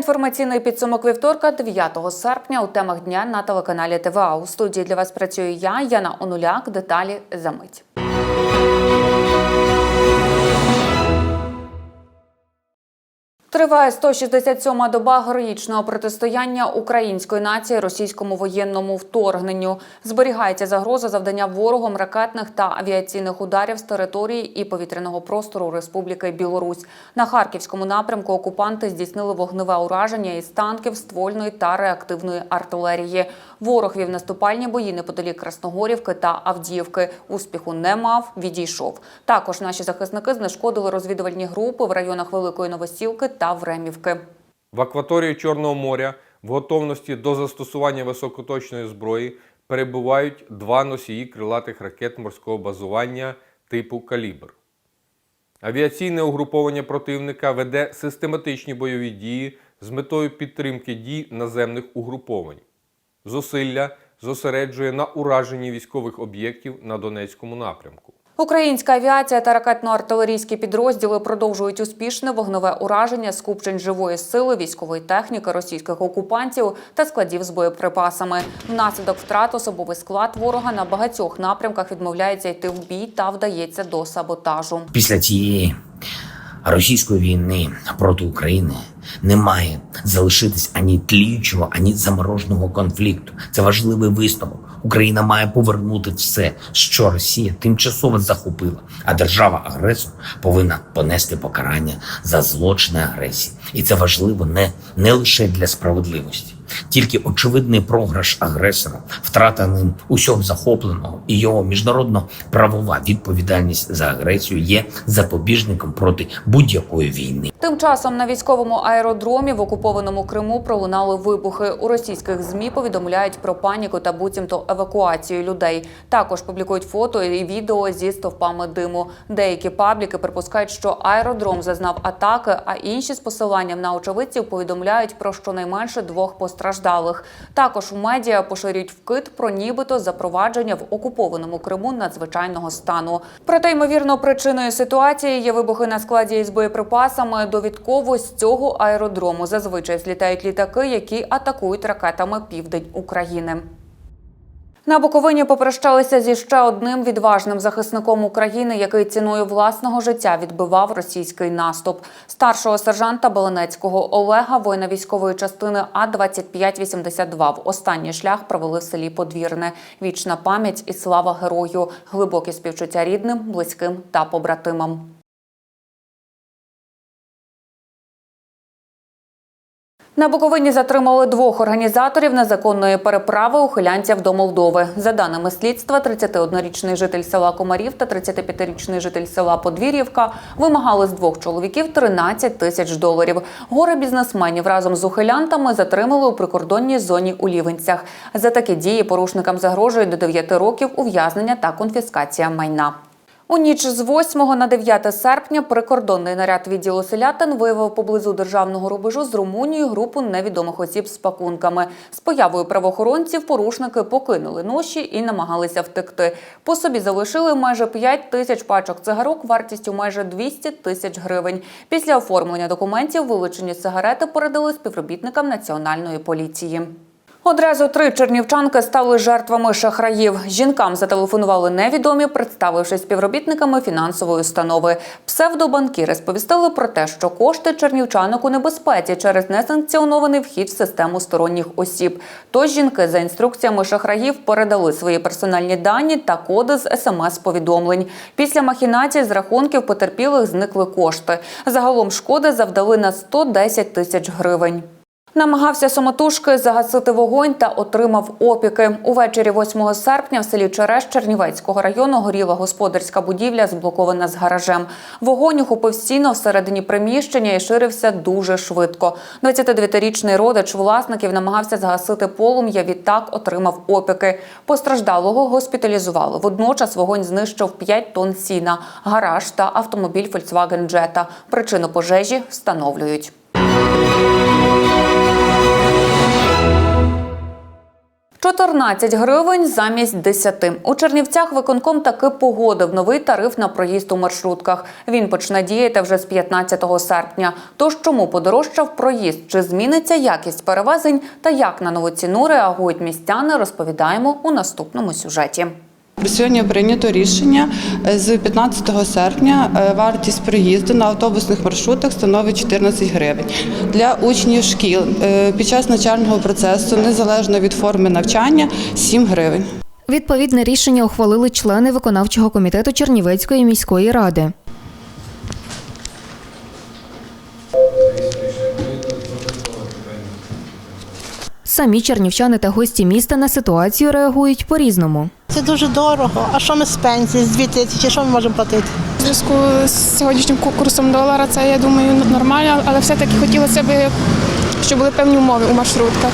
Інформаційний підсумок вівторка, 9 серпня у темах дня на телеканалі ТВА. У студії для вас працюю я, Яна Онуляк. Деталі за мить. Триває 167-ма доба героїчного протистояння української нації російському воєнному вторгненню. Зберігається загроза завдання ворогом ракетних та авіаційних ударів з території і повітряного простору Республіки Білорусь. На харківському напрямку окупанти здійснили вогневе ураження із танків, ствольної та реактивної артилерії. Ворог вів наступальні бої неподалік Красногорівки та Авдіївки. Успіху не мав, відійшов. Також наші захисники знешкодили розвідувальні групи в районах Великої Новосілки та Времівки. В акваторії Чорного моря в готовності до застосування високоточної зброї перебувають два носії крилатих ракет морського базування типу Калібр. Авіаційне угруповання противника веде систематичні бойові дії з метою підтримки дій наземних угруповань. Зусилля зосереджує на ураженні військових об'єктів на Донецькому напрямку. Українська авіація та ракетно-артилерійські підрозділи продовжують успішне вогневе ураження скупчень живої сили, військової техніки російських окупантів та складів з боєприпасами. Внаслідок втрат особовий склад ворога на багатьох напрямках відмовляється йти в бій та вдається до саботажу. після цієї російської війни проти України не має залишитись ані тліючого, ані замороженого конфлікту. Це важливий висновок. Україна має повернути все, що Росія тимчасово захопила, а держава-агресор повинна понести покарання за злочини агресії. І це важливо не, не лише для справедливості. Тільки очевидний програш агресора, втрата ним усього захопленого і його міжнародно-правова відповідальність за агресію є запобіжником проти будь-якої війни. Тим часом на військовому аеродромі в окупованому Криму пролунали вибухи. У російських змі повідомляють про паніку та буцімто евакуацію людей. Також публікують фото і відео зі стовпами диму. Деякі пабліки припускають, що аеродром зазнав атаки, а інші з посиланням на очевидців повідомляють про щонайменше двох постраждалих. Також у медіа поширюють вкид про нібито запровадження в окупованому Криму надзвичайного стану. Проте ймовірно причиною ситуації є вибухи на складі із боєприпасами. Довідково з цього аеродрому зазвичай злітають літаки, які атакують ракетами південь України. На Буковині попрощалися зі ще одним відважним захисником України, який ціною власного життя відбивав російський наступ. Старшого сержанта Беленецького Олега, воїна військової частини А 2582 в останній шлях провели в селі Подвірне. Вічна пам'ять і слава герою, глибокі співчуття рідним, близьким та побратимам. На Буковині затримали двох організаторів незаконної переправи ухилянців до Молдови. За даними слідства, 31-річний житель села Комарів та 35-річний житель села Подвір'ївка вимагали з двох чоловіків 13 тисяч доларів. Горе бізнесменів разом з ухилянтами затримали у прикордонній зоні у Лівенцях. За такі дії порушникам загрожує до 9 років ув'язнення та конфіскація майна. У ніч з 8 на 9 серпня прикордонний наряд відділу селятин виявив поблизу державного рубежу з Румунією групу невідомих осіб з пакунками. З появою правоохоронців порушники покинули ноші і намагалися втекти. По собі залишили майже 5 тисяч пачок цигарок вартістю майже 200 тисяч гривень. Після оформлення документів вилучені сигарети передали співробітникам національної поліції. Одразу три чернівчанки стали жертвами шахраїв. Жінкам зателефонували невідомі, представившись співробітниками фінансової установи. Псевдобанкіри сповістили про те, що кошти чернівчанок у небезпеці через несанкціонований вхід в систему сторонніх осіб. Тож жінки за інструкціями шахраїв передали свої персональні дані та коди з смс-повідомлень. Після махінацій з рахунків потерпілих зникли кошти. Загалом шкоди завдали на 110 тисяч гривень. Намагався самотужки загасити вогонь та отримав опіки. Увечері 8 серпня в селі Череш Чернівецького району горіла господарська будівля, зблокована з гаражем. Вогонь охопив стіну всередині приміщення і ширився дуже швидко. 29-річний родич власників намагався згасити полум'я. Відтак отримав опіки. Постраждалого госпіталізували. Водночас вогонь знищив 5 тонн сіна, гараж та автомобіль Volkswagen Jetta. Причину пожежі встановлюють. 14 гривень замість 10. У Чернівцях виконком таки погодив новий тариф на проїзд у маршрутках. Він почне діяти вже з 15 серпня. Тож чому подорожчав проїзд? Чи зміниться якість перевезень та як на нову ціну реагують містяни? Розповідаємо у наступному сюжеті. Сьогодні прийнято рішення е, з 15 серпня е, вартість проїзду на автобусних маршрутах становить 14 гривень. Для учнів шкіл е, під час навчального процесу, незалежно від форми навчання, 7 гривень. Відповідне рішення ухвалили члени виконавчого комітету Чернівецької міської ради. Самі чернівчани та гості міста на ситуацію реагують по-різному. Це дуже дорого. А що ми з пенсії? З 2 тисячі, що ми можемо платити? В зв'язку з сьогоднішнім ку- курсом долара це я думаю нормально, але все-таки хотілося б, щоб були певні умови у маршрутках.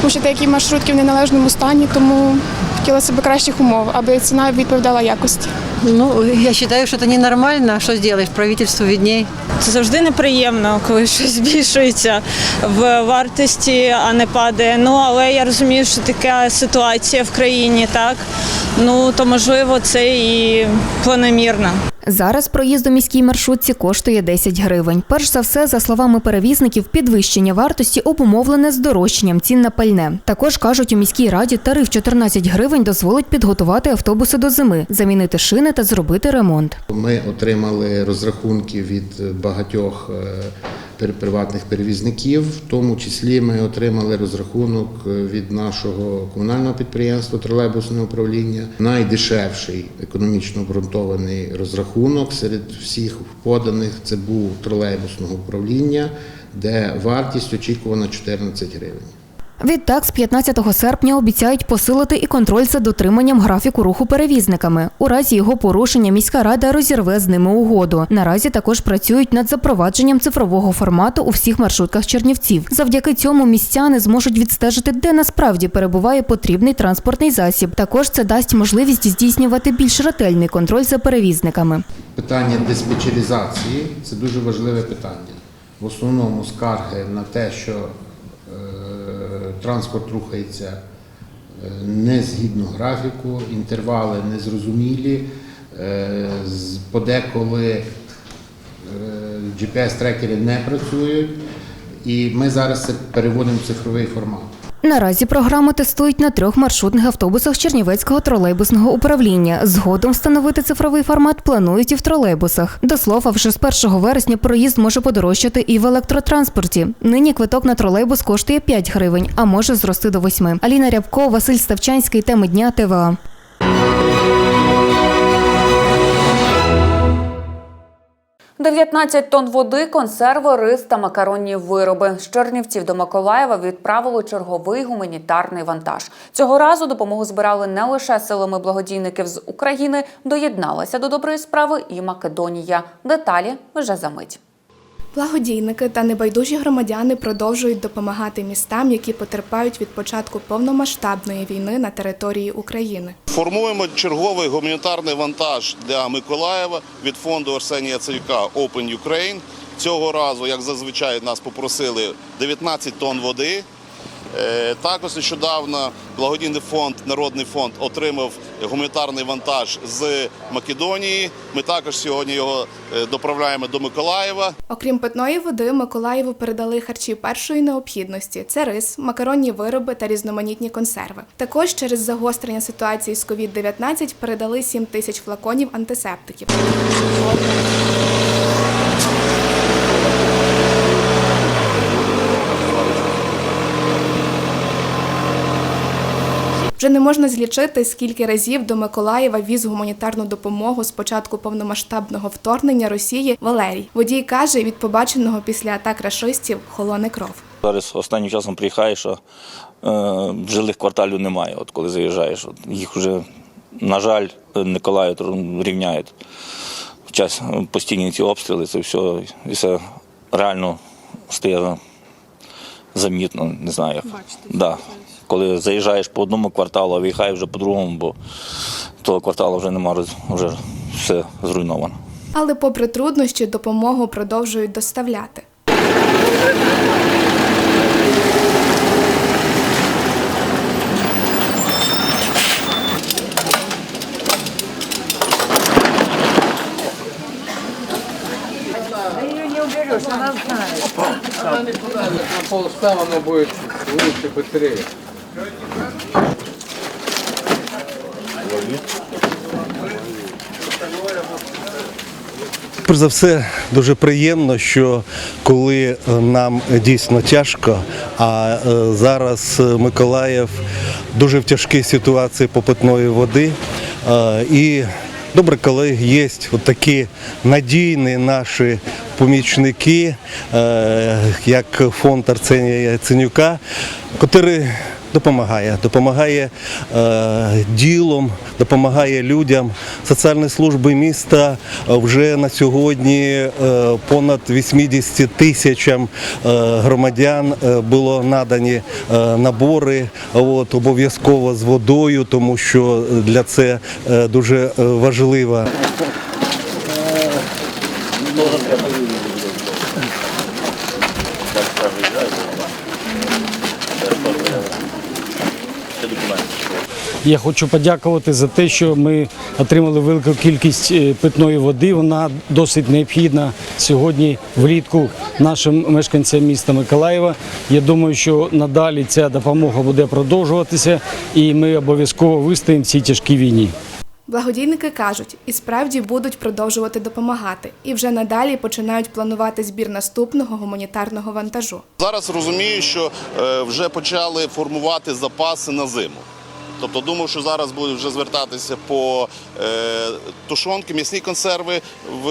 Тому що деякі маршрутки в неналежному стані, тому хотілося б кращих умов, аби ціна відповідала якості. Ну, я вважаю, що це ненормально. Що зробиш? Правительство відній. Це завжди неприємно, коли щось збільшується в вартості, а не падає. Ну але я розумію, що така ситуація в країні, так ну то можливо це і планомірно. Зараз проїзд у міській маршрутці коштує 10 гривень. Перш за все, за словами перевізників, підвищення вартості обумовлене здорожчанням цін на пальне. Також кажуть, у міській раді тариф 14 гривень дозволить підготувати автобуси до зими, замінити шини та зробити ремонт. Ми отримали розрахунки від багатьох е, приватних перевізників, в тому числі ми отримали розрахунок е, від нашого комунального підприємства тролейбусне управління. Найдешевший економічно обґрунтований розрахунок серед всіх поданих це був тролейбусного управління, де вартість очікувана 14 гривень. Відтак, з 15 серпня обіцяють посилити і контроль за дотриманням графіку руху перевізниками. У разі його порушення міська рада розірве з ними угоду. Наразі також працюють над запровадженням цифрового формату у всіх маршрутках Чернівців. Завдяки цьому містяни зможуть відстежити, де насправді перебуває потрібний транспортний засіб. Також це дасть можливість здійснювати більш ретельний контроль за перевізниками. Питання диспетчеризації це дуже важливе питання. В основному скарги на те, що транспорт рухається е, не згідно графіку, інтервали незрозумілі, е, подеколи е, GPS-трекери не працюють, і ми зараз це переводимо в цифровий формат. Наразі програму тестують на трьох маршрутних автобусах Чернівецького тролейбусного управління. Згодом встановити цифровий формат планують і в тролейбусах. До слова, вже з 1 вересня проїзд може подорожчати і в електротранспорті. Нині квиток на тролейбус коштує 5 гривень, а може зрости до 8. Аліна Рябко, Василь Ставчанський, теми дня ТВА. – 19 тонн води, консерви, рис та макаронні вироби. З Чернівців до Миколаєва відправили черговий гуманітарний вантаж. Цього разу допомогу збирали не лише силами благодійників з України, доєдналася до доброї справи і Македонія. Деталі вже за мить. Благодійники та небайдужі громадяни продовжують допомагати містам, які потерпають від початку повномасштабної війни на території України. Формуємо черговий гуманітарний вантаж для Миколаєва від фонду Арсенія Яценюка Open Ukraine. Цього разу, як зазвичай, нас попросили 19 тонн води. Е, Також нещодавно благодійний фонд, народний фонд отримав гуманітарний вантаж з Македонії. Ми також сьогодні його е, доправляємо до Миколаєва. Окрім питної води, Миколаєву передали харчі першої необхідності: це рис, макаронні вироби та різноманітні консерви. Також через загострення ситуації з COVID-19 передали 7 тисяч флаконів антисептиків. Вже не можна злічити, скільки разів до Миколаєва віз гуманітарну допомогу з початку повномасштабного вторгнення Росії Валерій. Водій каже, від побаченого після атак рашистів холоне кров. Зараз останнім часом приїхаєш, що е, жилих кварталів немає, от коли заїжджаєш. От, їх вже, на жаль, Николаїв рівняють. В час постійні ці обстріли, це все, і все реально стає замітно, не знаю як. Да коли заїжджаєш по одному кварталу, а виїхаєш вже по другому, бо того кварталу вже немає, вже все зруйновано. Але, попри труднощі, допомогу продовжують доставляти. Она не подает на пол справа, она будет лучше, быстрее. Перш за все, дуже приємно, що коли е, нам дійсно тяжко, а е, зараз е, Миколаїв дуже в тяжкій ситуації по питної води. І добре, коли є такі надійні наші помічники, як фонд Арсенія Яценюка, який допомагає, допомагає е, ділом, допомагає людям. Соціальні служби міста е, вже на сьогодні е, понад 80 тисячам е, громадян е, було надані е, набори, от, обов'язково з водою, тому що для це е, дуже важливо. Я хочу подякувати за те, що ми отримали велику кількість е, питної води. Вона досить необхідна сьогодні влітку нашим мешканцям міста Миколаєва. Я думаю, що надалі ця допомога буде продовжуватися, і ми обов'язково вистоїмо в цій тяжкій війні. Благодійники кажуть, і справді будуть продовжувати допомагати, і вже надалі починають планувати збір наступного гуманітарного вантажу. Зараз розумію, що е, вже почали формувати запаси на зиму. Тобто думав, що зараз будуть вже звертатися по е, тушонки, м'ясні консерви в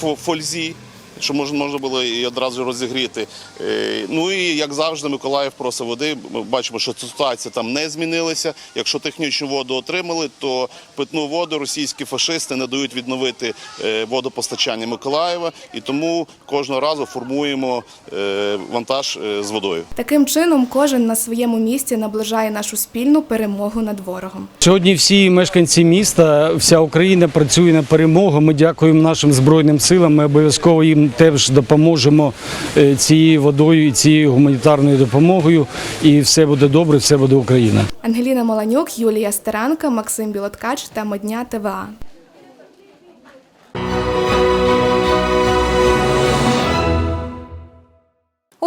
фо- фользі, що можна, можна було і одразу розігріти. Е, ну і як завжди, Миколаїв просить води. Ми бачимо, що ситуація там не змінилася. Якщо технічну воду отримали, то питну воду російські фашисти не дають відновити е, водопостачання Миколаєва, і тому кожного разу формуємо е, вантаж е, з водою. Таким чином, кожен на своєму місці наближає нашу спільну перемогу над ворогом. Сьогодні всі мешканці міста, вся Україна працює на перемогу. Ми дякуємо нашим збройним силам. Ми обов'язково їм теж допоможемо е, цією водою і цією гуманітарною допомогою. І все буде добре, все буде Україна. Ангеліна Маланюк, Юлія Стеранка, Максим Білоткач та Модня ТВА.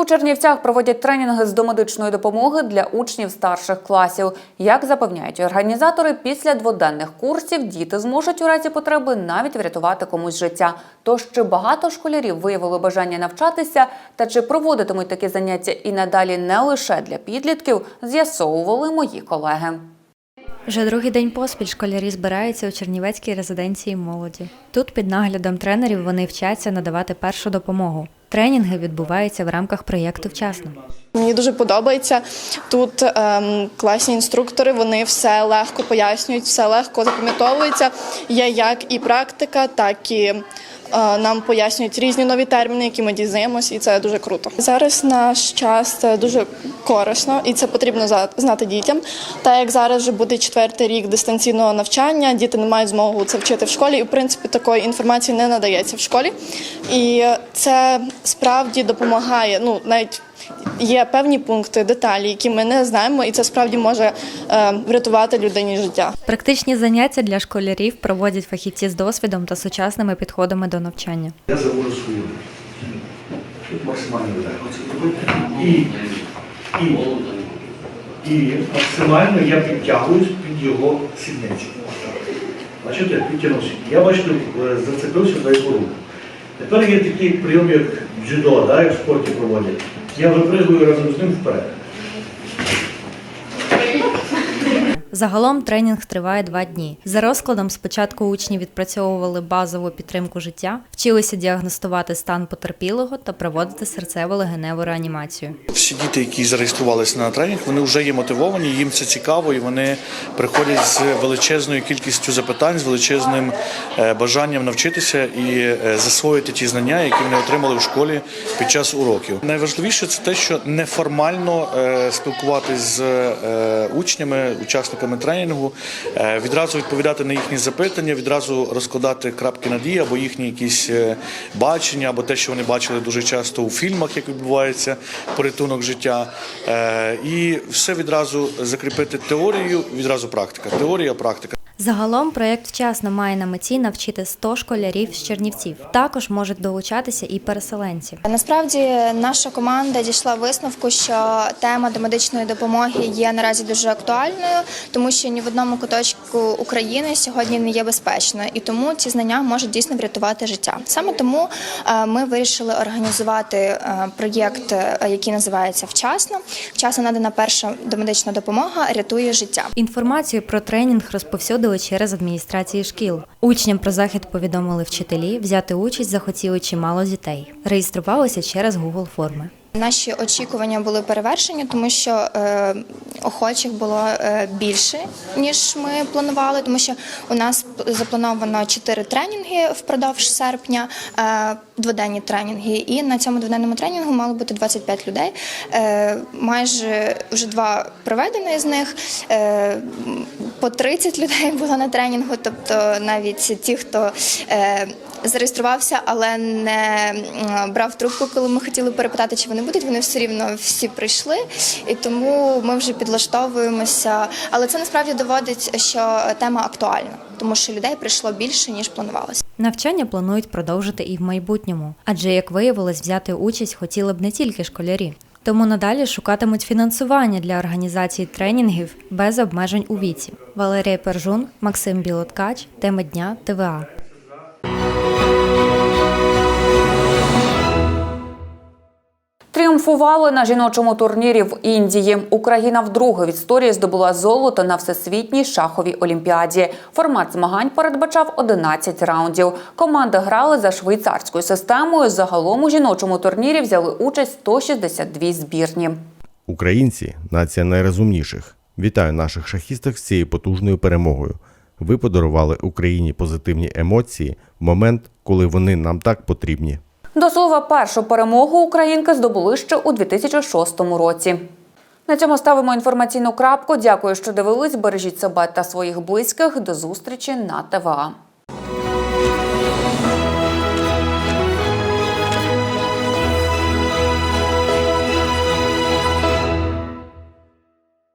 У Чернівцях проводять тренінги з домедичної допомоги для учнів старших класів. Як запевняють організатори, після дводенних курсів діти зможуть у разі потреби навіть врятувати комусь життя. Тож чи багато школярів виявили бажання навчатися, та чи проводитимуть такі заняття і надалі не лише для підлітків, з'ясовували мої колеги. Вже другий день поспіль школярі збираються у Чернівецькій резиденції молоді. Тут під наглядом тренерів вони вчаться надавати першу допомогу. Тренінги відбуваються в рамках проєкту вчасно. Мені дуже подобається. Тут ем, класні інструктори, вони все легко пояснюють, все легко запам'ятовується. Є як і практика, так і нам пояснюють різні нові терміни, які ми дізнаємось, і це дуже круто. Зараз наш час це дуже корисно, і це потрібно знати дітям. Та як зараз вже буде четвертий рік дистанційного навчання, діти не мають змогу це вчити в школі, і в принципі такої інформації не надається в школі. І це справді допомагає. Ну навіть є певні пункти, деталі, які ми не знаємо, і це справді може е, врятувати людині життя. Практичні заняття для школярів проводять фахівці з досвідом та сучасними підходами до навчання. Я завожу свою максимально. І, і, і максимально я підтягуюсь під його сідниці. Бачите, підтягнувся. Я бачите, е, зацепився за його руку. Тепер є такий прийом, як дзюдо, да, як в спорті проводять. Я випригую разом з ним вперед. Загалом тренінг триває два дні. За розкладом спочатку учні відпрацьовували базову підтримку життя, вчилися діагностувати стан потерпілого та проводити серцево-легеневу реанімацію. Всі діти, які зареєструвалися на тренінг, вони вже є мотивовані, їм це цікаво, і вони приходять з величезною кількістю запитань, з величезним е, бажанням навчитися і е, засвоїти ті знання, які вони отримали в школі під час уроків. Найважливіше це те, що неформально е, спілкуватись з учнями, учасниками тренінгу, е, відразу відповідати на їхні запитання, відразу розкладати крапки надії або їхні якісь е, бачення, або те, що вони бачили дуже часто у фільмах, як відбувається порятунок життя. Е, І все відразу закріпити теорію, відразу практика. Теорія, практика. Загалом проєкт вчасно має на меті навчити 100 школярів з Чернівців. Також можуть долучатися і переселенці. Насправді наша команда дійшла висновку, що тема домедичної допомоги є наразі дуже актуальною, тому що ні в одному куточку України сьогодні не є безпечно, і тому ці знання можуть дійсно врятувати життя. Саме тому е, ми вирішили організувати е, проєкт, е, який називається Вчасно. Вчасно надана перша домедична допомога рятує життя. Інформацію про тренінг розповсюдили через адміністрації шкіл. Учням про захід повідомили вчителі. Взяти участь захотіли чимало дітей. Реєструвалися через Google форми. Наші очікування були перевершені, тому що е, охочих було е, більше ніж ми планували. Тому що у нас заплановано 4 тренінги впродовж серпня, е, дводенні тренінги. І на цьому дводенному тренінгу мало бути 25 людей. Майже вже два проведені з них. По 30 людей було на тренінгу, тобто навіть ті, хто зареєструвався, але не брав трубку, коли ми хотіли перепитати, чи вони будуть. Вони все рівно всі прийшли, і тому ми вже підлаштовуємося. Але це насправді доводить, що тема актуальна, тому що людей прийшло більше ніж планувалося. Навчання планують продовжити і в майбутньому, адже як виявилось, взяти участь хотіли б не тільки школярі. Тому надалі шукатимуть фінансування для організації тренінгів без обмежень у віці. Валерія Пержун, Максим Білоткач, теми дня ТВА. Тріумфували на жіночому турнірі в Індії. Україна вдруге в історії здобула золото на всесвітній шаховій олімпіаді. Формат змагань передбачав 11 раундів. Команди грали за швейцарською системою. Загалом у жіночому турнірі взяли участь 162 збірні. Українці нація найрозумніших. Вітаю наших шахісток з цією потужною перемогою. Ви подарували Україні позитивні емоції в момент, коли вони нам так потрібні. До слова, першу перемогу українки здобули ще у 2006 році. На цьому ставимо інформаційну крапку. Дякую, що дивились. Бережіть себе та своїх близьких. До зустрічі на ТВА.